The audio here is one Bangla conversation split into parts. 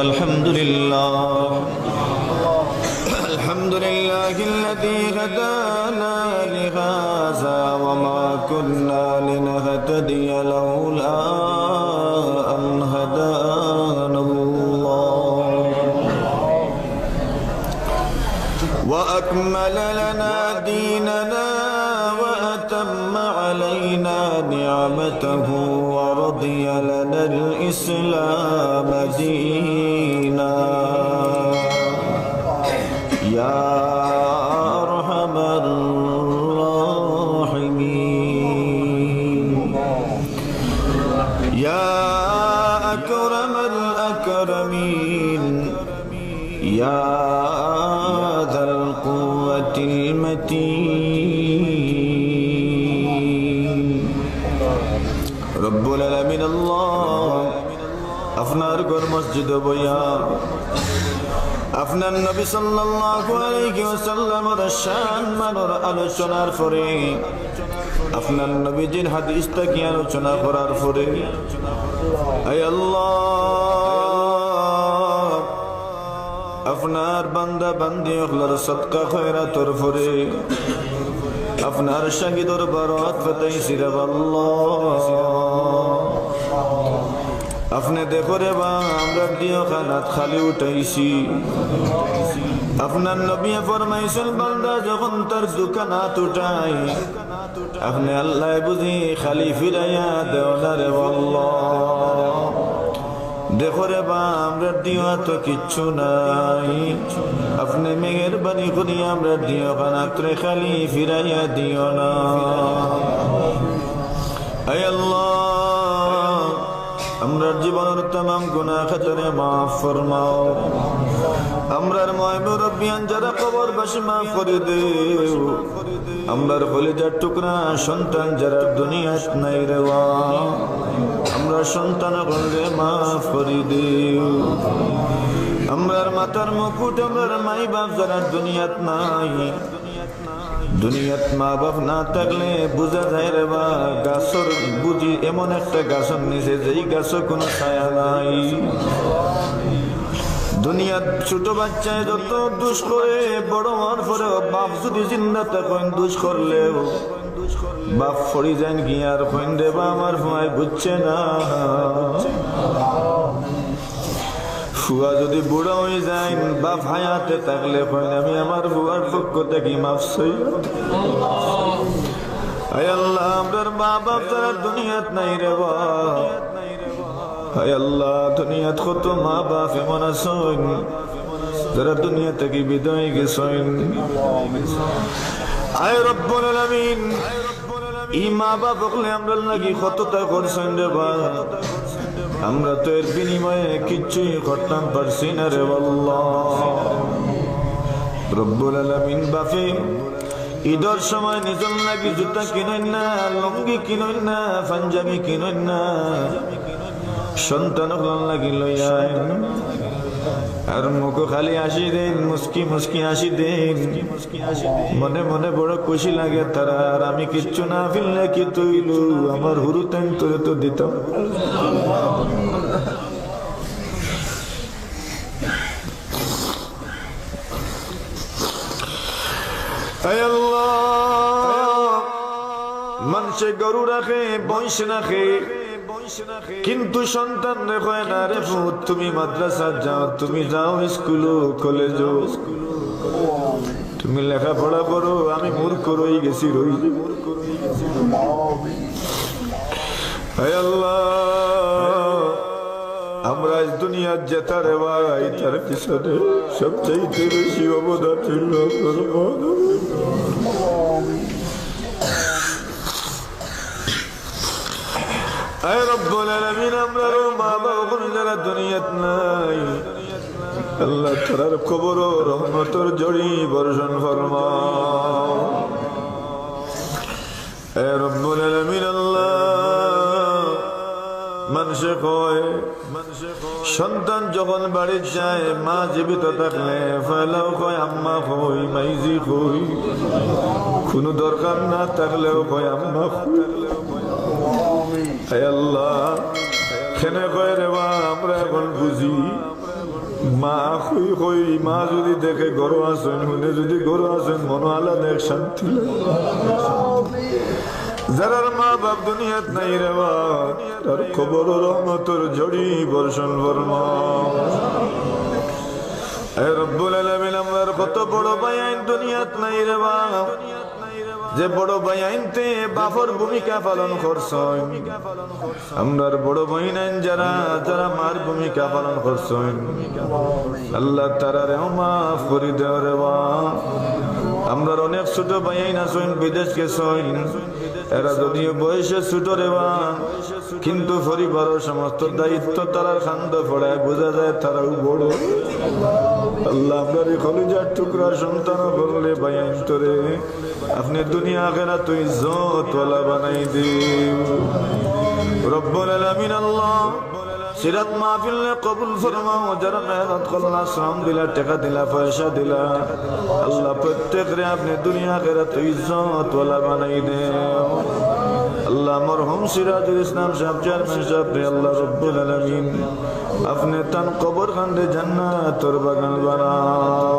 الحمد لله. الحمد لله الذي هدانا لهذا وما كنا وأكمل لنا ديننا وأتم علينا نعمته ورضي لنا الإسلام دينا. يا أرحم الراحمين. يا أكرم الأكرمين. يا রব্বুল আলমিন আপনার ঘর মসজিদে বইয়া আপনার নবী সাল্লাল্লাহু আলাইহি ওয়াসাল্লামের শান মানর আলোচনার পরে, আপনার নবীজির হাদিস থেকে আলোচনা করার পরে, আয় আল্লাহ, আপনার বান্দা বান্দি হলার সদকা খয়রাতর পরে, আপনার সঙ্গী দরবার ফতাইছি রে আল্লাহ। আপনি দেখো রে বা, আমরা দিও খানাত খালি উঠাইছি। আপনার নবী ফরমাইছেন, বান্দা যখন তার দোকানাত উঠাই আপনি আল্লাহ বুঝি খালি ফিরাইয়া দেও না রে আল্লাহ। দেখো রে বা, আমরা তো কিচ্ছু নাই। আপনি মেঘের বাণী করি, আমরা দিও খানাত্রে খালি ফিরাইয়া দিও না। আল্লাহ। আমরার জীবনের তাম গুনাহ খাতরে মাফ ফরমাও। আমরার ময় মুরব্বিয়ান যারা কবর বাসি মাফ করে দেও। আমরার কলেজার টুকরা সন্তান যারা দুনিয়াত নাই রেওয়া আমরা সন্তান করলে মাফ করে দেও। আমরার মাতার মুকুট, আমরার মাই বাপ যারা দুনিয়াত নাই। দুনিয়াত মা বাপ না থাকলে বোঝা যায় রে বা, গাছর বুঝি এমন একটা গাছর নিচে যেই গাছও কোনো ছায়া নাই। দুনিয়াত ছোট বাচ্চায় যত দুষ করে, বড় হওয়ার পরে বাপ যদি জিন্দা তখন দুষ করলেও বাপ ফড়ি যান কি আর কইন রে বা, আমার ভয় বুঝছে না। ফুয়া যদি বুড়ো হয়ে যায়, বাপ হায়াতে থাকলে আমি আমার ফুয়ার পক্ষ থেকে মাফ সই আল্লাহ, আমরার মা বাপ তারা দুনিয়াত নাই রে হায় আল্লাহ, দুনিয়াত কত মা বাপ এমন আসন যারা দুনিয়া থেকে বিদায় গেছেন। আয় রব্বুল আলামিন ই মা বাপ হলে আমরা লাগি কতটা করছেন রে বা আমরা তো এর বিনিময়ে কিচ্ছুই করতাম পারছি না রে রব্বুল বাপে, ঈদের সময় নিজের নাকি জুতা কিনেন না, লুঙ্গি কিনেন না, পাঞ্জাবি কিনেন না? সন্তান লাগি লইয়া আর মুখ খালি আসি দেন মুস্কি মুস্কি আসি দেন মনে মনে বড় খুশি লাগে তারা আর আমি কিচ্ছু না ফিরলে কি তৈল আমার হুরু তেন তোরে তো দিতাম মানুষে গরু রাখে বংশ রাখে কিন্তু সন্তান রেখো না রে ভূত, তুমি মাদ্রাসা যাও, তুমি যাও স্কুল, কলেজ। তুমি লেখাপড়া করো, আমি মূর্খ রই গেছি রই। আমরা আজ দুনিয়ার জেতা রে ভাই, তার পিছনে সবচাইতে বেশি অবদান ছিল। আয় রব্বুল আলামিন, আমরা মা বাবা যারা দুনিয়াত নাই, আল্লাহ তার খবর রহমতর জড়ি বর্ষণ ফরমাও। এ রব্বুল আলামিন, আল্লাহ মানুষে কয়, সন্তান যখন বাড়ির যায়, মা জীবিত থাকলে, ফেলাও কয়, আম্মা কই, মাইজি কই, কোনো দরকার না থাকলেও কয়, আম্মা কই। হে আল্লাহ খেনে কয় রে মা, আমরা মা হই হই মা যদি দেখে গরু আসেন হুনে যদি গরু আসেন, মন আলাদা এক শান্তি যারার মা বাপ দুনিয়াত নাই রে বা তার খবর রহমতর ঝড়ি বর্ষণ বর্মা। রব্বুল আলামিন, আমার কত বড় বায়াইন দুনিয়াত নাই রে বা যে বড় বায়াইনতে বাফর ভূমিকা পালন করছেন, আমরার বড় বহিনাইন যারা যারা মার ভূমিকা পালন করছেন। আল্লাহ তারা তারারে মাফ করে দেও রে আমরার অনেক ছোট ভাইয়াই আছেন, বিদেশ গেছেন। এরা যদিও বয়সে ছোট রে বা কিন্তু পরিবারের সমস্ত দায়িত্ব তারার খান্দ পড়ায়, বোঝা যায় তারাও বড়। আল্লাহ আপনার কলিজার টুকরা সন্তান বললে ভাইয়াইন তোরে। আপনি দুনিয়া আখেরা তুই জতওয়ালা বানাই দিও রব্বুল আলামিন আল্লাহ সিরাত মাহফিল কবুল ফরমাও, যারা মেহনত করলা শ্রম দিলা টাকা দিলা পয়সা দিলা আল্লাহ প্রত্যেক রে আপনি দুনিয়া কেরা তো ইজ্জত ওয়ালা বানাই দে আল্লাহ মরহুম সিরাজুল ইসলাম সাহেব, চেয়ারম্যান সাহেব রে আল্লাহ রব্বুল আলামিন, আপনি তান কবর খান্ডে জান্নাতর বাগান বানাও।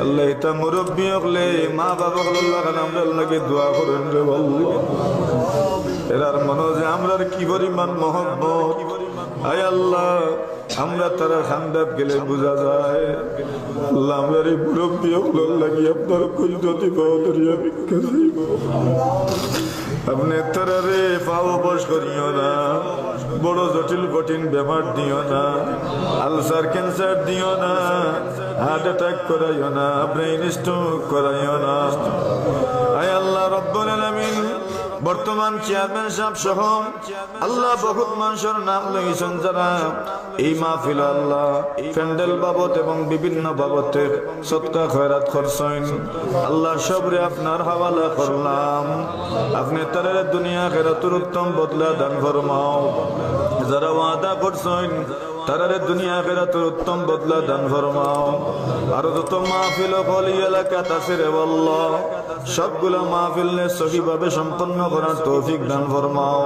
আল্লাহ এটা মুরব্বী হকলে মা বাবা হল আমরা আল্লাহকে দোয়া করেন রে বল্লাহ এরার মনে যে আমরার কি পরিমাণ মহব্বত? আয় আল্লাহ আমরা তারা খান্দাব গেলে বোঝা যায়। আল্লাহ আমরার এই মুরব্বী হল লাগি আপনার পাওয়ারিয়া ভিক্ষা চাইব আপনি তারা রে পাও বস করিও না। বড় জটিল কঠিন বেমার দিও না। আলসার ক্যান্সার দিও না। হার্ট অ্যাটাক করাইও না। ব্রেইন স্ট্রোক করাইও না। বর্তমান চেয়ারম্যান সাহেব সহ আল্লাহ বহুত মানুষের নাম লইছেন যারা। এই মাহফিল আল্লাহ প্যান্ডেল বাবদ এবং বিভিন্ন বাবদে সৎকা খয়রাত করছেন। আল্লাহ সবরে আপনার হাওয়ালা করলাম। আপনি তাদের দুনিয়া খেরাতুর উত্তম বদলা দান ফরমাও। যারা ওয়াদা করছেন, তারারে দুনিয়া খেরাতুর উত্তম বদলা দান ফরমাও। আর যত মাহফিল বলি এলাকা তাসিরে বলল সবগুলো মাহফিল সহিভাবে সম্পন্ন করার তৌফিক দান ফরমাও।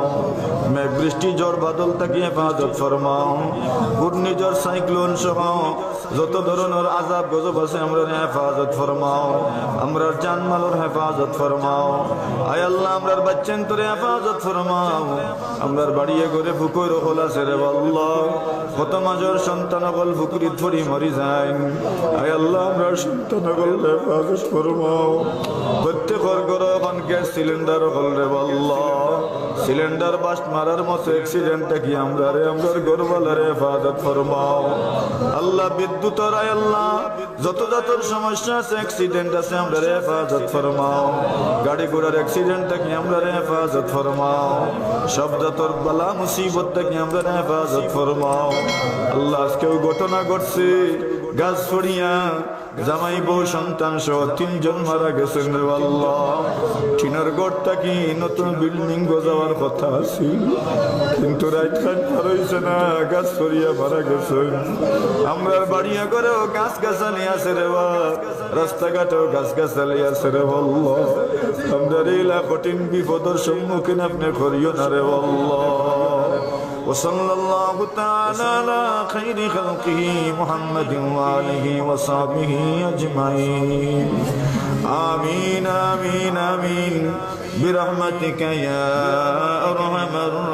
মেঘ বৃষ্টি জ্বর বাদল থাকি হেফাজত ফরমাও। ঘূর্ণিঝড়, সাইক্লোন সহ যত ধরনের আজাব গজব আছে, আমরা হেফাজত ফরমাও। আমরা জানমালের হেফাজত ফরমাও। আয় আল্লাহ, আমরার বাচ্চেন তোরে হেফাজত ফরমাও। আমরার বাড়িয়ে করে ফুকুর হল আছে রে বল্লাহ কত মাজর সন্তান গল ফুকুরিত ফরি মরি যায় আয় আল্লাহ, আমরার সন্তান গল হেফাজত ফরমাও। প্রত্যেকর এখন গ্যাস সিলিন্ডার হল রে বল্লাহ সিলিন্ডার বাস্ট মারার মতো অ্যাক্সিডেন্টটা কি আমরা রে আমরার গরবালার হেফাজত ফরমাও আল্লাহ বিদ্যুতের আয় আল্লাহ, যত যত সমস্যা আছে অ্যাক্সিডেন্ট আছে আমরা রে হেফাজত ফরমাও গাড়ি ঘোড়ার অ্যাক্সিডেন্ট থেকে আমরা রে হেফাজত ফরমাও সব যতর বালা মুসিবত থেকে আমরা রে হেফাজত ফরমাও আল্লাহ আজকেও ঘটনা ঘটছে। গাছ ছড়িয়া জামাই বউ সন্তান সহ তিনজন মারা গেছেন রে আল্লাহ। টিনার গড়টা কি নতুন বিল্ডিং গজাবার কথা ছিল কিন্তু রাইট খান পার হইছে না, গাছ ছড়িয়া মারা গেছেন। আমরা বাড়িয়া করেও গাছ গাছালি আছে রে বা, রাস্তাঘাটেও গাছ গাছালি আছে রে বল্ল আমরা এলা কঠিন বিপদের সম্মুখীন আপনি করিও না রে বল্ল وصلى الله تعالى على خير خلقه محمد وآله وصحبه أجمعين. آمين آمين آمين. برحمتك يا أرحم الراحمين.